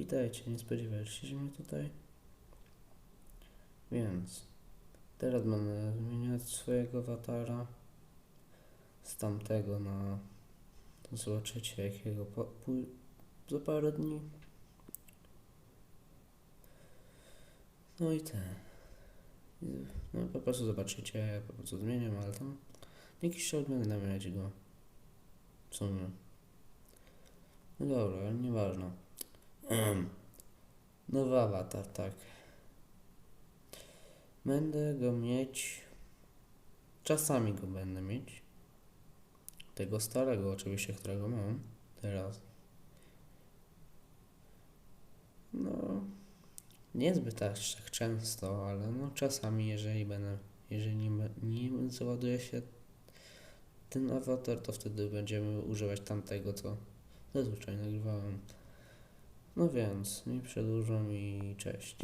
Witajcie, nie spodziewaliście się mnie tutaj? Więc teraz będę zmieniać swojego awatara z tamtego na zobaczycie jakiego po, pój- za parę dni. No i te. No po prostu zobaczycie, po prostu zmieniam, ale tam jakiś czas będę mieć go. W sumie. No dobra, nieważne. Nowy awatar, tak. Będę go mieć. Czasami go będę mieć. Tego starego, oczywiście, którego mam teraz. No. Niezbyt aż tak często, ale no czasami, jeżeli będę. Jeżeli nie, nie załaduje się ten awatar, to wtedy będziemy używać tamtego, co zazwyczaj nagrywałem. No więc, nie przedłużam i cześć.